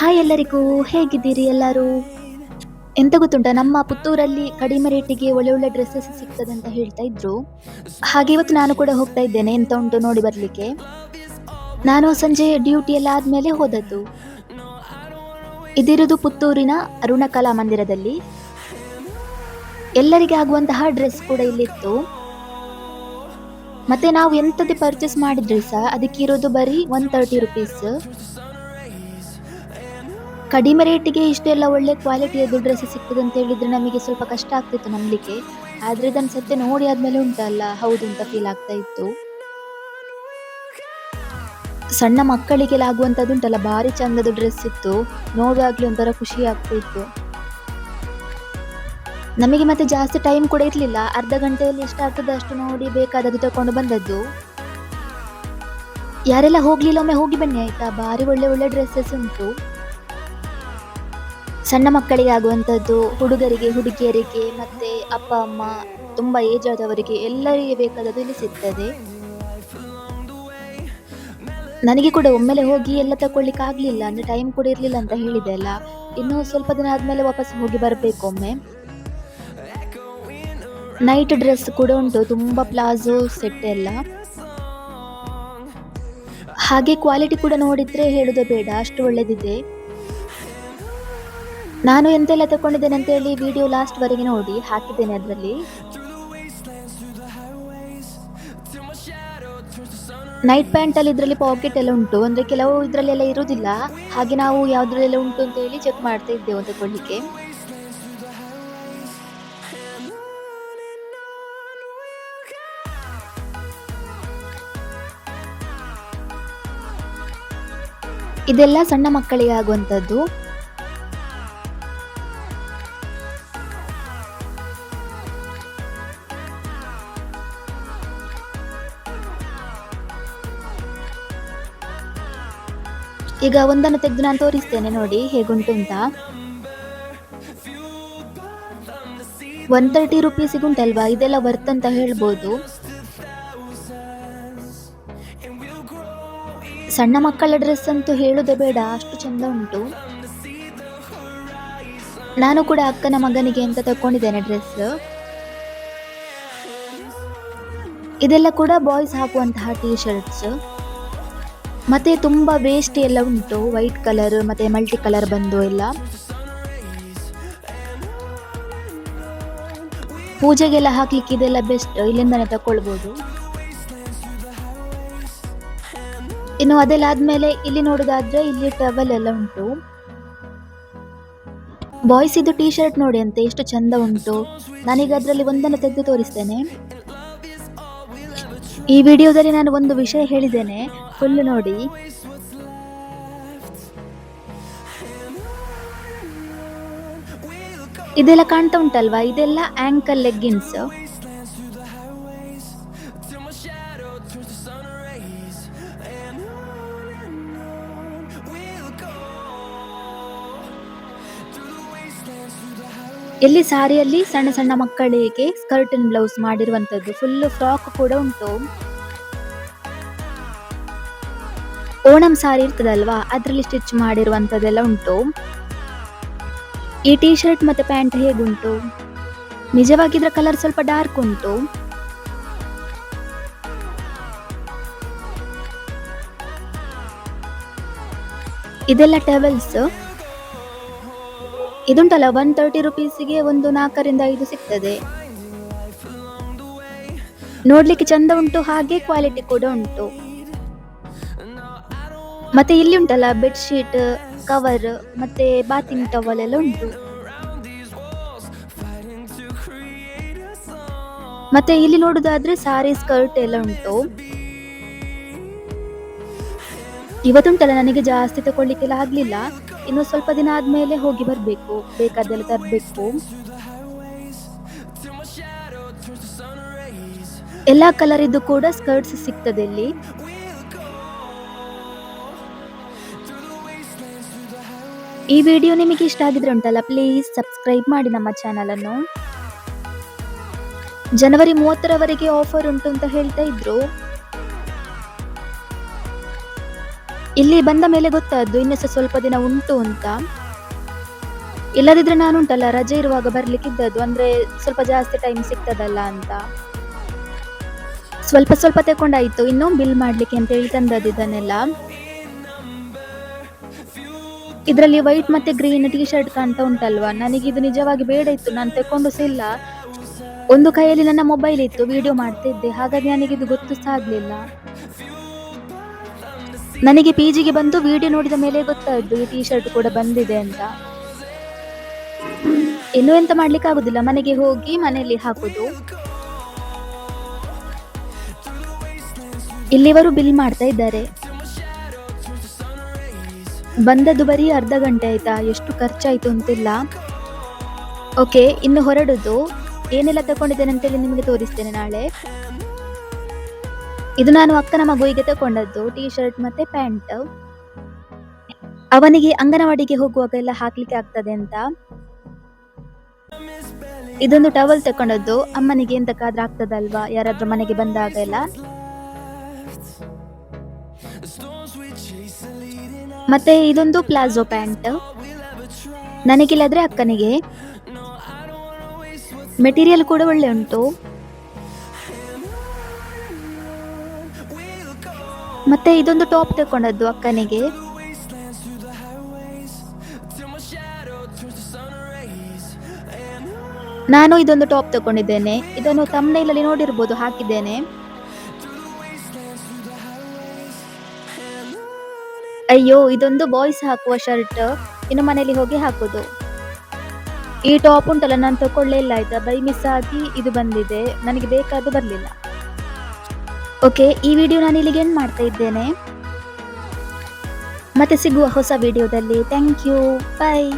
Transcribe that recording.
Hi ಎಲ್ಲರಿಗೂ, ಹೇಗಿದ್ದೀರಿ ಎಲ್ಲರೂ? ಎಂತ ಗೊತ್ತುಂಟ, ನಮ್ಮ ಪುತ್ತೂರಲ್ಲಿ ಕಡಿಮೆ ರೇಟಿಗೆ ಒಳ್ಳೆ ಒಳ್ಳೆ ಡ್ರೆಸ್ಸಸ್ ಸಿಗ್ತದೆ ಅಂತ ಹೇಳ್ತಾ ಇದ್ರು. ಹಾಗೆ ಇವತ್ತು ನಾನು ಕೂಡ ಹೋಗ್ತಾ ಇದ್ದೇನೆ, ಎಂತ ಉಂಟು ನೋಡಿ ಬರ್ಲಿಕ್ಕೆ. ನಾನು ಸಂಜೆ ಡ್ಯೂಟಿ ಎಲ್ಲ ಆದ್ಮೇಲೆ ಹೋದದ್ದು. ಇದಿರೋದು ಪುತ್ತೂರಿನ ಅರುಣ ಕಲಾ ಮಂದಿರದಲ್ಲಿ. ಎಲ್ಲರಿಗೆ ಆಗುವಂತಹ ಡ್ರೆಸ್ ಕೂಡ ಇಲ್ಲಿತ್ತು. ಮತ್ತೆ ನಾವು ಎಂತದ್ದು ಪರ್ಚೇಸ್ ಮಾಡಿದ್ರೆ ಸಹ, ಅದಕ್ಕೆ ಇರೋದು ಬರೀ ಒನ್ ತರ್ಟಿ ರುಪೀಸ್ ಕಡಿಮೆ ರೇಟಿಗೆ ಇಷ್ಟೆಲ್ಲ ಒಳ್ಳೆ ಕ್ವಾಲಿಟಿಯದ್ದು ಡ್ರೆಸ್ ಸಿಗ್ತದೆ ಅಂತ ಹೇಳಿದ್ರೆ ನಮಗೆ ಸ್ವಲ್ಪ ಕಷ್ಟ ಆಗ್ತಿತ್ತು ನಂಬಲಿಕ್ಕೆ. ಆದರೆ ಇದನ್ನು ಸತ್ಯ ನೋಡಿ ಆದಮೇಲೆ ಉಂಟಲ್ಲ, ಹೌದು ಅಂತ ಫೀಲ್ ಆಗ್ತಾ ಇತ್ತು. ಸಣ್ಣ ಮಕ್ಕಳಿಗೆಲ್ಲ ಆಗುವಂಥದ್ದು ಉಂಟಲ್ಲ, ಭಾರಿ ಚಂದದ ಡ್ರೆಸ್ ಇತ್ತು. ನೋಡುವಾಗಲೂ ಒಂಥರ ಖುಷಿ ಆಗ್ತಾ ಇತ್ತು. ನಮಗೆ ಮತ್ತೆ ಜಾಸ್ತಿ ಟೈಮ್ ಕೂಡ ಇರಲಿಲ್ಲ. ಅರ್ಧ ಗಂಟೆಯಲ್ಲಿ ಎಷ್ಟಾಗ್ತದೆ ಅಷ್ಟು ನೋಡಿ ಬೇಕಾದದ್ದು ತಕೊಂಡು ಬಂದದ್ದು. ಯಾರೆಲ್ಲ ಹೋಗ್ಲಿಲ್ಲ ಒಮ್ಮೆ ಹೋಗಿ ಬನ್ನಿ ಆಯ್ತಾ? ಭಾರಿ ಒಳ್ಳೆ ಒಳ್ಳೆ ಡ್ರೆಸ್ಸಸ್ ಉಂಟು. ಸಣ್ಣ ಮಕ್ಕಳಿಗೆ ಆಗುವಂಥದ್ದು ಹುಡುಗರಿಗೆ, ಹುಡುಗಿಯರಿಗೆ, ಮತ್ತೆ ಅಪ್ಪ, ಅಮ್ಮ ತುಂಬ ಏಜ್ ಆದವರಿಗೆ ಎಲ್ಲರಿಗೆ ಬೇಕಾದದ್ದು ಇಲ್ಲಿ ಸಿಗ್ತದೆ. ನನಗೆ ಕೂಡ ಒಮ್ಮೆಲೆ ಹೋಗಿ ಎಲ್ಲ ತಗೊಳ್ಳಿಕ್ಕೆ ಆಗಲಿಲ್ಲ, ಅಂದ್ರೆ ಟೈಮ್ ಕೂಡ ಇರಲಿಲ್ಲ ಅಂತ ಹೇಳಿದೆ ಅಲ್ಲ. ಇನ್ನೂ ಸ್ವಲ್ಪ ದಿನ ಆದಮೇಲೆ ವಾಪಸ್ ಹೋಗಿ ಬರಬೇಕು ಒಮ್ಮೆ. ನೈಟ್ ಡ್ರೆಸ್ ಕೂಡ ಉಂಟು, ತುಂಬ ಪ್ಲಾಜೋ ಸೆಟ್ ಎಲ್ಲ. ಹಾಗೆ ಕ್ವಾಲಿಟಿ ಕೂಡ ನೋಡಿದ್ರೆ ಹೇಳುದೇ ಬೇಡ, ಅಷ್ಟು ಒಳ್ಳೆದಿದೆ. ನಾನು ಎಂತೆಲ್ಲ ತಗೊಂಡಿದ್ದೇನೆ ಅಂತ ಹೇಳಿ ವಿಡಿಯೋ ಲಾಸ್ಟ್ ವರೆಗೆ ನೋಡಿ, ಹಾಕಿದ್ದೇನೆ ಅದರಲ್ಲಿ. ನೈಟ್ ಪ್ಯಾಂಟ್ ಅಲ್ಲಿ ಇದರಲ್ಲಿ ಪಾಕೆಟ್ ಎಲ್ಲ ಉಂಟು. ಅಂದ್ರೆ ಕೆಲವು ಇದರಲ್ಲೆಲ್ಲ ಇರುವುದಿಲ್ಲ ಹಾಗೆ ನಾವು ಯಾವ್ದ್ರಲ್ಲೆಲ್ಲ ಉಂಟು ಅಂತ ಹೇಳಿ ಚೆಕ್ ಮಾಡ್ತಾ ಇದ್ದೇವೆ ತಗೊಳ್ಳಿಕ್ಕೆ. ಇದೆಲ್ಲ ಸಣ್ಣ ಮಕ್ಕಳಿಗೆ ಆಗುವಂಥದ್ದು. ಈಗ ಒಂದನ್ನು ತೆಗೆದು ನಾನು ತೋರಿಸ್ತೇನೆ ನೋಡಿ, ಹೇಗುಂಟು ಅಂತ. ಒನ್ ತರ್ಟಿ ರುಪೀಸಿಗೆ ಉಂಟಲ್ವಾ ಇದೆಲ್ಲ ವರ್ತ್ ಅಂತ ಹೇಳ್ಬೋದು. ಸಣ್ಣ ಮಕ್ಕಳ ಡ್ರೆಸ್ ಅಂತೂ ಹೇಳುದೇ ಬೇಡ, ಅಷ್ಟು ಚಂದ ಉಂಟು. ನಾನು ಕೂಡ ಅಕ್ಕನ ಮಗನಿಗೆ ಅಂತ ತಕೊಂಡಿದ್ದೇನೆ ಡ್ರೆಸ್ ಇದೆಲ್ಲ ಕೂಡ ಬಾಯ್ಸ್ ಹಾಕುವಂತಹ ಟೀ ಶರ್ಟ್ಸ್ ಮತ್ತೆ ತುಂಬ ವೇಸ್ಟ್ ಎಲ್ಲ ಉಂಟು. ವೈಟ್ ಕಲರ್ ಮತ್ತೆ ಮಲ್ಟಿ ಕಲರ್ ಬಂದು ಎಲ್ಲ. ಪೂಜೆಗೆಲ್ಲ ಹಾಕ್ಲಿಕ್ಕೆ ಇದೆಲ್ಲ ಬೆಸ್ಟ್ ಇಲ್ಲಿಂದಾನೆ ತಕೊಳ್ಬೋದು. ಇನ್ನು ಅದೆಲ್ಲ ಆದ್ಮೇಲೆ ಇಲ್ಲಿ ನೋಡೋದಾದ್ರೆ ಇಲ್ಲಿ ಟವಲ್ ಎಲ್ಲ ಉಂಟು. ಬಾಯ್ಸ್ ಇದು ಟೀ ಶರ್ಟ್ ನೋಡಿ ಅಂತ, ಎಷ್ಟು ಚಂದ ಉಂಟು. ನಾನೀಗ ಅದರಲ್ಲಿ ಒಂದನ್ನು ತೆಗೆದು ತೋರಿಸ್ತೇನೆ. ಈ ವಿಡಿಯೋದಲ್ಲಿ ನಾನು ಒಂದು ವಿಷಯ ಹೇಳಿದ್ದೇನೆ. ಫುಲ್ ನೋಡಿ. ಇದೆಲ್ಲ ಕಾಣ್ತಾ ಉಂಟಲ್ವಾ? ಇದೆಲ್ಲ ಆಂಕಲ್ ಲೆಗ್ಗಿನ್ಸ್ ಎಲ್ಲಿ ಸಾರಿಯಲ್ಲಿ ಸಣ್ಣ ಸಣ್ಣ ಮಕ್ಕಳಿಗೆ ಸ್ಕರ್ಟ್ ಅಂಡ್ ಬ್ಲೌಸ್ ಮಾಡಿರುವಂತದ್ದು. ಫುಲ್ ಫ್ರಾಕ್ ಕೂಡ ಉಂಟು. ಓಣಂ ಸಾರಿ ಇರ್ತದಲ್ವಾ? ಅದರಲ್ಲಿ ಸ್ಟಿಚ್ ಮಾಡಿರುವಂಥದ್ದೆಲ್ಲ ಉಂಟು. ಈ ಟೀ ಶರ್ಟ್ ಮತ್ತೆ ಪ್ಯಾಂಟ್ ಹೇಗುಂಟು? ನಿಜವಾಗಿದ್ರ ಕಲರ್ ಸ್ವಲ್ಪ ಡಾರ್ಕ್ ಉಂಟು. ಇದೆಲ್ಲ ಟವೆಲ್ಸ್ ಇದುಂಟಲ್ಲ ಒನ್ ತರ್ಟಿ ರುಪೀಸಿಗೆ ಒಂದು ನಾಲ್ಕರಿಂದ ಐದು ಸಿಗ್ತದೆ. ನೋಡ್ಲಿಕ್ಕೆ ಚಂದ ಉಂಟು, ಹಾಗೆ ಕ್ವಾಲಿಟಿ ಕೂಡ ಉಂಟು. ಮತ್ತೆ ಇಲ್ಲಿ ಉಂಟಲ್ಲ ಬೆಡ್ಶೀಟ್ ಕವರ್ ಮತ್ತೆ ಬಾತಿಂಗ್ ಟವಲ್ ಎಲ್ಲ ಉಂಟು. ಮತ್ತೆ ಇಲ್ಲಿ ನೋಡುದಾದ್ರೆ ಸಾರಿ ಸ್ಕರ್ಟ್ ಎಲ್ಲ ಉಂಟು. ಇವತ್ತುಂಟಲ್ಲ ನನಗೆ ಜಾಸ್ತಿ ತಗೊಳ್ಳಿಕ್ಕೆಲ್ಲ ಆಗ್ಲಿಲ್ಲ. ಇನ್ನು ಸ್ವಲ್ಪ ದಿನ ಆದ್ಮೇಲೆ ಹೋಗಿ ಬರ್ಬೇಕು. ಬೇಕಾದೆಲ್ಲ ತರಬೇಕು. ಎಲ್ಲಾ ಕಲರ್ ಇದ್ದು ಕೂಡ ಸ್ಕರ್ಟ್ಸ್ ಸಿಗ್ತದೆ ಇಲ್ಲಿ. ಈ ವಿಡಿಯೋ ನಿಮಗೆ ಇಷ್ಟ ಆಗಿದ್ರೆ ಉಂಟಲ್ಲ ಪ್ಲೀಸ್ ಸಬ್ಸ್ಕ್ರೈಬ್ ಮಾಡಿ ನಮ್ಮ ಚಾನಲ್ ಅನ್ನು. ಜನವರಿ ಮೂವತ್ತರವರೆಗೆ ಆಫರ್ ಉಂಟು ಅಂತ ಹೇಳ್ತಾ ಇದ್ರು. ಇಲ್ಲಿ ಬಂದ ಮೇಲೆ ಗೊತ್ತಾದ್ದು, ಇನ್ನು ಸಹ ಸ್ವಲ್ಪ ದಿನ ಉಂಟು ಅಂತ. ಇಲ್ಲದಿದ್ರೆ ನಾನು ಉಂಟಲ್ಲ, ರಜೆ ಇರುವಾಗ ಬರ್ಲಿಕ್ಕಿದ್ದದ್ದು, ಅಂದ್ರೆ ಸ್ವಲ್ಪ ಜಾಸ್ತಿ ಟೈಮ್ ಸಿಗ್ತದಲ್ಲ ಅಂತ. ಸ್ವಲ್ಪ ಸ್ವಲ್ಪ ತಕೊಂಡಾಯ್ತು ಇನ್ನೂ ಬಿಲ್ ಮಾಡ್ಲಿಕ್ಕೆ ಅಂತ ಹೇಳಿ ತಂದದ್ದು ಇದನ್ನೆಲ್ಲ. ಇದರಲ್ಲಿ ವೈಟ್ ಮತ್ತೆ ಗ್ರೀನ್ ಟೀ ಶರ್ಟ್ ಕಾಣ್ತಾ ಉಂಟಲ್ವಾ? ನನಗೆ ಇದು ನಿಜವಾಗಿ ಬೇಡ ಇತ್ತು. ನಾನು ತಕೊಂಡು ಸಹ ಒಂದು ಕೈಯಲ್ಲಿ ನನ್ನ ಮೊಬೈಲ್ ಇತ್ತು. ವಿಡಿಯೋ ಮಾಡ್ತಿದ್ದೆ. ಹಾಗಾಗಿ ನನಗೆ ಇದು ಗೊತ್ತು ಸಹ ಆಗ್ಲಿಲ್ಲ. ನನಗೆ ಪಿ ಜಿಗೆ ಬಂದು ವಿಡಿಯೋ ನೋಡಿದ ಮೇಲೆ ಗೊತ್ತಾಯ್ತು. ಈ ಟೀ ಶರ್ಟ್ ಕೂಡ ಬಂದಿದೆ ಅಂತ. ಇನ್ನು ಎಂತ ಮಾಡ್ಲಿಕ್ಕೆ ಆಗುದಿಲ್ಲ. ಮನೆಗೆ ಹೋಗಿ ಮನೆಯಲ್ಲಿ ಹಾಕುದು. ಇಲ್ಲಿವರು ಬಿಲ್ ಮಾಡ್ತಾ ಇದ್ದಾರೆ. ಬಂದದ್ದು ಬರೀ ಅರ್ಧ ಗಂಟೆ ಆಯ್ತಾ? ಎಷ್ಟು ಖರ್ಚಾಯ್ತು ಅಂತಿಲ್ಲ? ಓಕೆ ಇನ್ನು ಹೊರಡುದು. ಏನೆಲ್ಲ ತಗೊಂಡಿದ್ದೇನೆ ಅಂತೇಳಿ ನಿಮಗೆ ತೋರಿಸ್ತೇನೆ ನಾಳೆ. ಇದು ನಾನು ಅಕ್ಕನ ಮಗುವಿಗೆ ತಗೊಂಡದ್ದು ಟೀ ಶರ್ಟ್ ಮತ್ತೆ ಪ್ಯಾಂಟ್ ಅವನಿಗೆ ಅಂಗನವಾಡಿಗೆ ಹೋಗುವಾಗ ಎಲ್ಲ ಹಾಕ್ಲಿಕ್ಕೆ ಆಗ್ತದೆ ಅಂತ. ಇದೊಂದು ಟವಲ್ ತಕೊಂಡದ್ದು ಅಮ್ಮನಿಗೆ ಎಂತಕ್ಕಾದ್ರೂ ಆಗ್ತದಲ್ವಾ? ಯಾರಾದ್ರೂ ಮನೆಗೆ ಬಂದಾಗ ಎಲ್ಲ? ಮತ್ತೆ ಇದೊಂದು ಪ್ಲಾಜೋ ಪ್ಯಾಂಟ್. ನನಗಿಲ್ಲದ್ರೆ ಅಕ್ಕನಿಗೆ. ಮೆಟೀರಿಯಲ್ ಕೂಡ ಒಳ್ಳೆ ಉಂಟು. ಮತ್ತೆ ಇದೊಂದು ಟಾಪ್ ತಕೊಂಡದ್ದು ಅಕ್ಕನಿಗೆ. ನಾನು ಇದೊಂದು ಟಾಪ್ ತಕೊಂಡಿದ್ದೇನೆ ಇದನ್ನು ತಮ್ಮನೇಲಲ್ಲಿ ನೋಡಿರ್ಬೋದು, ಹಾಕಿದ್ದೇನೆ. ಅಯ್ಯೋ, ಇದೊಂದು ಬಾಯ್ಸ್ ಹಾಕುವ ಶರ್ಟ್ ಇನ್ನು ಮನೆಯಲ್ಲಿ ಹೋಗಿ ಹಾಕೋದು. ಈ ಟಾಪ್ ಉಂಟಲ್ಲ, ನಾನು ತಗೊಳ್ಳೇ ಇಲ್ಲ ಆಯ್ತಾ? ಬೈ ಮಿಸ್ ಆಗಿ ಇದು ಬಂದಿದೆ. ನನಗೆ ಬೇಕಾದ್ದು ಬರಲಿಲ್ಲ. ಓಕೆ ಈ ವಿಡಿಯೋ ನಾನು ಇಲ್ಲಿಗೆ ಏನು ಮಾಡ್ತಾ ಇದ್ದೇನೆ. ಮತ್ತೆ ಸಿಗುವ ಹೊಸ ವಿಡಿಯೋದಲ್ಲಿ ಥ್ಯಾಂಕ್ ಯು ಬಾಯ್